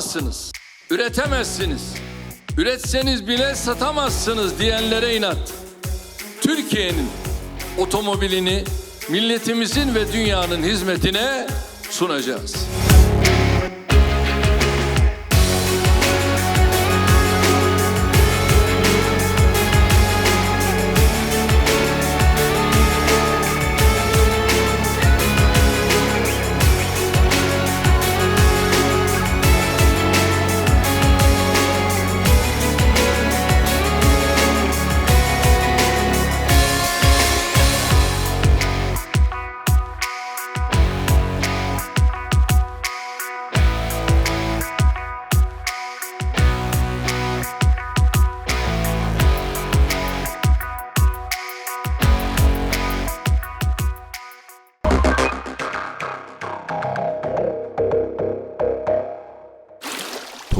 Yapamazsınız, üretemezsiniz, üretseniz bile satamazsınız diyenlere inat. Türkiye'nin otomobilini milletimizin ve dünyanın hizmetine sunacağız.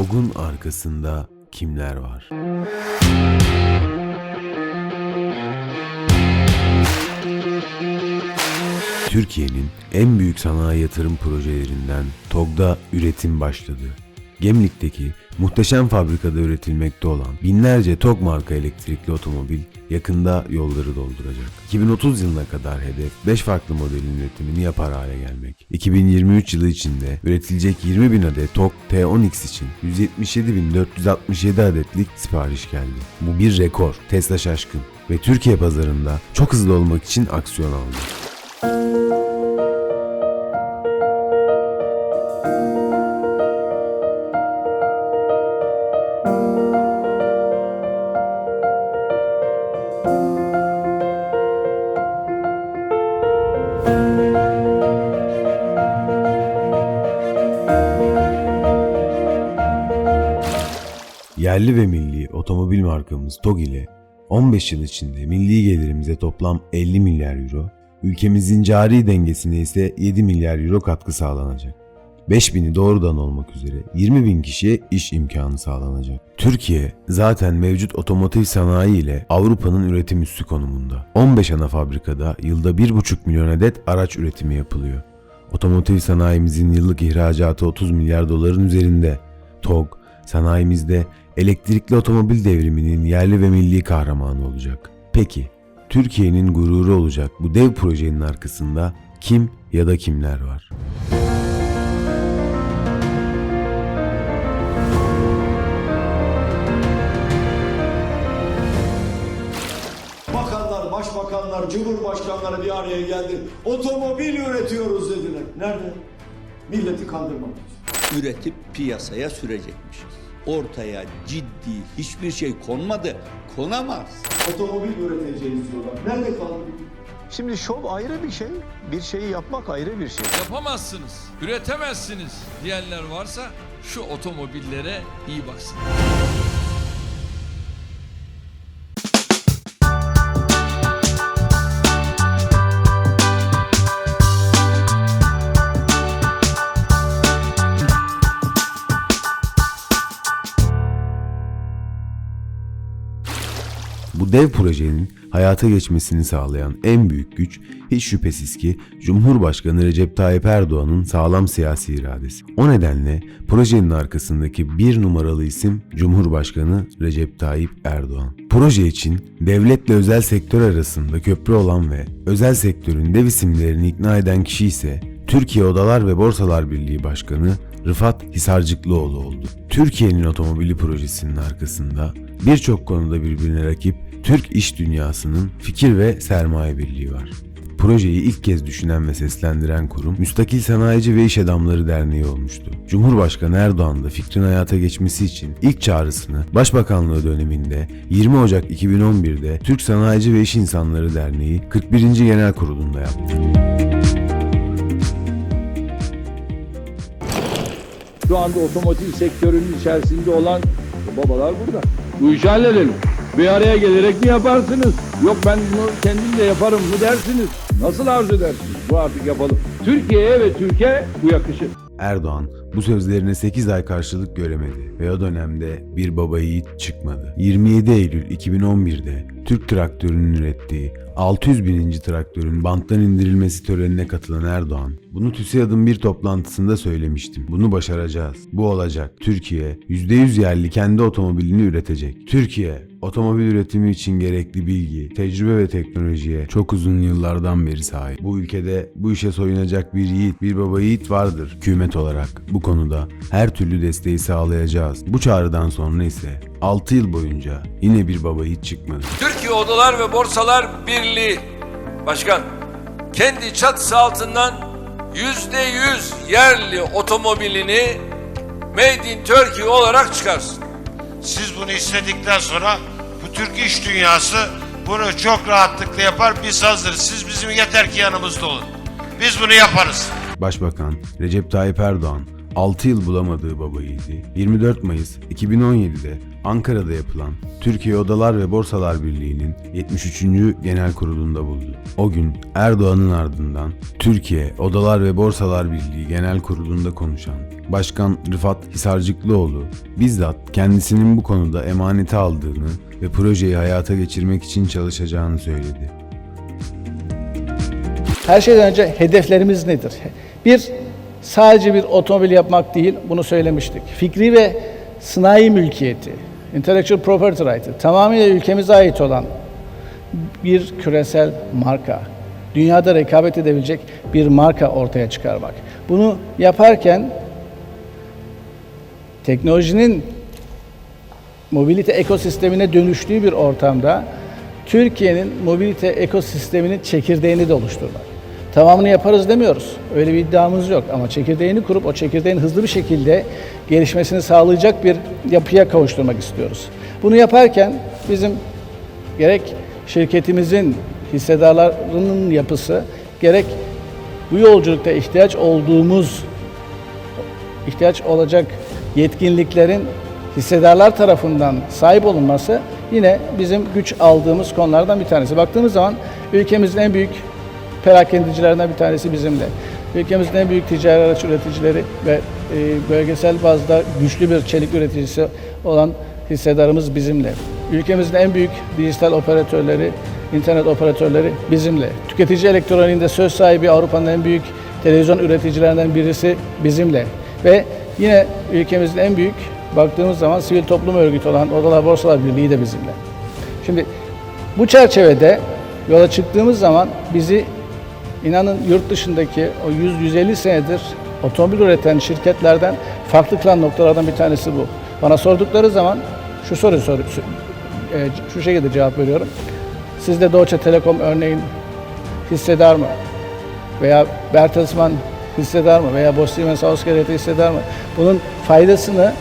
TOG'un arkasında kimler var? Türkiye'nin en büyük sanayi yatırım projelerinden TOG'da üretim başladı. Gemlik'teki muhteşem fabrikada üretilmekte olan binlerce TOG marka elektrikli otomobil yakında yolları dolduracak. 2030 yılına kadar hedef 5 farklı modelin üretimini yapar hale gelmek. 2023 yılı içinde üretilecek 20 bin adet TOG T10X için 177.467 adetlik sipariş geldi. Bu bir rekor. Tesla şaşkın ve Türkiye pazarında çok hızlı olmak için aksiyon aldı. Yerli ve milli otomobil markamız TOG ile 15 yıl içinde milli gelirimize toplam 50 milyar euro, ülkemizin cari dengesine ise 7 milyar euro katkı sağlanacak. 5000'i doğrudan olmak üzere 20 bin kişiye iş imkanı sağlanacak. Türkiye zaten mevcut otomotiv sanayi ile Avrupa'nın üretim üssü konumunda. 15 ana fabrikada yılda 1,5 milyon adet araç üretimi yapılıyor. Otomotiv sanayimizin yıllık ihracatı 30 milyar doların üzerinde. TOG, sanayimizde elektrikli otomobil devriminin yerli ve milli kahramanı olacak. Peki, Türkiye'nin gururu olacak bu dev projenin arkasında kim ya da kimler var? Başbakanlar, cumhurbaşkanları bir araya geldi. Otomobil üretiyoruz dediler. Nerede? Milleti kandırmak için. üretip piyasaya sürecekmişiz. Ortaya ciddi hiçbir şey konmadı, konamaz. Otomobil üreteceğiz diyorlar. Nerede kaldı? Şimdi şov ayrı bir şey, bir şeyi yapmak ayrı bir şey. Yapamazsınız, üretemezsiniz diyenler varsa şu otomobillere iyi baksın. Bu dev projenin hayata geçmesini sağlayan en büyük güç hiç şüphesiz ki Cumhurbaşkanı Recep Tayyip Erdoğan'ın sağlam siyasi iradesi. O nedenle projenin arkasındaki bir numaralı isim Cumhurbaşkanı Recep Tayyip Erdoğan. Proje için devletle özel sektör arasında köprü olan ve özel sektörün dev isimlerini ikna eden kişi ise Türkiye Odalar ve Borsalar Birliği Başkanı Rıfat Hisarcıklıoğlu oldu. Türkiye'nin otomobili projesinin arkasında birçok konuda birbirine rakip Türk iş dünyasının fikir ve sermaye birliği var. Projeyi ilk kez düşünen ve seslendiren kurum Müstakil Sanayici ve İş Adamları Derneği olmuştu. Cumhurbaşkanı Erdoğan da fikrin hayata geçmesi için ilk çağrısını Başbakanlığı döneminde 20 Ocak 2011'de Türk Sanayici ve İş İnsanları Derneği 41. Genel Kurulu'nda yaptı. Şu anda otomotiv sektörünün içerisinde olan babalar burada. Bu işi. Bir araya gelerek mi yaparsınız? Yok ben bunu kendim de yaparım mı dersiniz? Nasıl arzu edersiniz? Bu artık yapalım. Türkiye'ye ve Türkiye bu yakışır. Erdoğan bu sözlerine 8 ay karşılık göremedi ve o dönemde bir baba yiğit çıkmadı. 27 Eylül 2011'de Türk traktörünün ürettiği 600 bininci traktörün banttan indirilmesi törenine katılan Erdoğan, bunu TÜSİAD'ın bir toplantısında söylemiştim. Bunu başaracağız. Bu olacak. Türkiye %100 yerli kendi otomobilini üretecek. Türkiye, otomobil üretimi için gerekli bilgi, tecrübe ve teknolojiye çok uzun yıllardan beri sahip. Bu ülkede bu işe soyunacak bir yiğit, bir baba yiğit vardır. Hükümet olarak bu konuda her türlü desteği sağlayacağız. Bu çağrıdan sonra ise 6 yıl boyunca yine bir baba yiğit çıkmadı. Türkiye Odalar ve Borsalar Birliği Başkan kendi çatısı altından yüzde yüz yerli otomobilini Made in Turkey olarak çıkarsın. Siz bunu istedikten sonra bu Türk iş dünyası bunu çok rahatlıkla yapar. Biz hazırız. Siz bizim yeter ki yanımızda olun. Biz bunu yaparız. Başbakan Recep Tayyip Erdoğan 6 yıl bulamadığı baba yiğidi 24 Mayıs 2017'de Ankara'da yapılan Türkiye Odalar ve Borsalar Birliği'nin 73. Genel Kurulu'nda buldu. O gün Erdoğan'ın ardından Türkiye Odalar ve Borsalar Birliği Genel Kurulu'nda konuşan Başkan Rıfat Hisarcıklıoğlu bizzat kendisinin bu konuda emaneti aldığını ve projeyi hayata geçirmek için çalışacağını söyledi. Her şeyden önce hedeflerimiz nedir? Bir, sadece bir otomobil yapmak değil, bunu söylemiştik. Fikri ve sanayi mülkiyeti, intellectual property right'ı tamamıyla ülkemize ait olan bir küresel marka, dünyada rekabet edebilecek bir marka ortaya çıkarmak. Bunu yaparken teknolojinin mobilite ekosistemine dönüştüğü bir ortamda Türkiye'nin mobilite ekosisteminin çekirdeğini de oluşturmak. Tamamını yaparız demiyoruz. Öyle bir iddiamız yok ama çekirdeğini kurup o çekirdeğin hızlı bir şekilde gelişmesini sağlayacak bir yapıya kavuşturmak istiyoruz. Bunu yaparken bizim gerek şirketimizin hissedarlarının yapısı gerek bu yolculukta ihtiyaç olduğumuz ihtiyaç olacak yetkinliklerin hissedarlar tarafından sahip olunması yine bizim güç aldığımız konulardan bir tanesi. Baktığımız zaman ülkemizin en büyük perakendicilerinden bir tanesi bizimle. Ülkemizin en büyük ticari araç üreticileri ve e, bölgesel bazda güçlü bir çelik üreticisi olan hissedarımız bizimle. Ülkemizin en büyük dijital operatörleri, internet operatörleri bizimle. Tüketici elektroniğinde söz sahibi Avrupa'nın en büyük televizyon üreticilerinden birisi bizimle. Ve yine ülkemizin en büyük baktığımız zaman sivil toplum örgütü olan Odalar Borsalar Birliği de bizimle. Şimdi bu çerçevede yola çıktığımız zaman bizi inanın yurt dışındaki o 100-150 senedir otomobil üreten şirketlerden farklı kılan noktalardan bir tanesi bu. Bana sordukları zaman şu soruyu sor, şu- e, şu şekilde cevap veriyorum. Sizde Deutsche Telekom örneğin hissedar mı? Veya Bertelsmann hissedar mı? Veya Bosch Siemens Ausgeräte hissedar mı? Bunun faydasını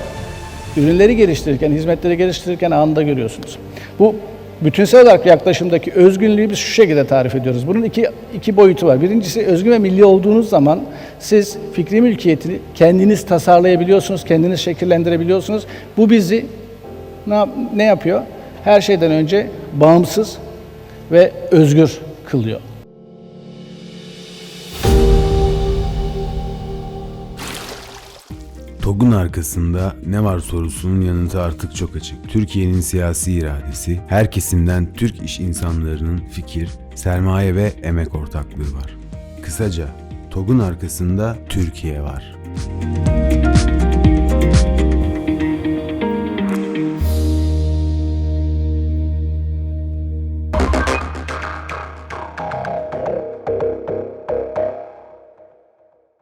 ürünleri geliştirirken, hizmetleri geliştirirken anında görüyorsunuz. Bu bütünsel olarak yaklaşımdaki özgünlüğü biz şu şekilde tarif ediyoruz. Bunun iki, iki boyutu var. Birincisi özgün ve milli olduğunuz zaman siz fikri mülkiyetini kendiniz tasarlayabiliyorsunuz, kendiniz şekillendirebiliyorsunuz. Bu bizi ne, ne yapıyor? Her şeyden önce bağımsız ve özgür kılıyor. TOG'un arkasında ne var sorusunun yanıtı artık çok açık. Türkiye'nin siyasi iradesi, her kesimden Türk iş insanlarının fikir, sermaye ve emek ortaklığı var. Kısaca TOG'un arkasında Türkiye var.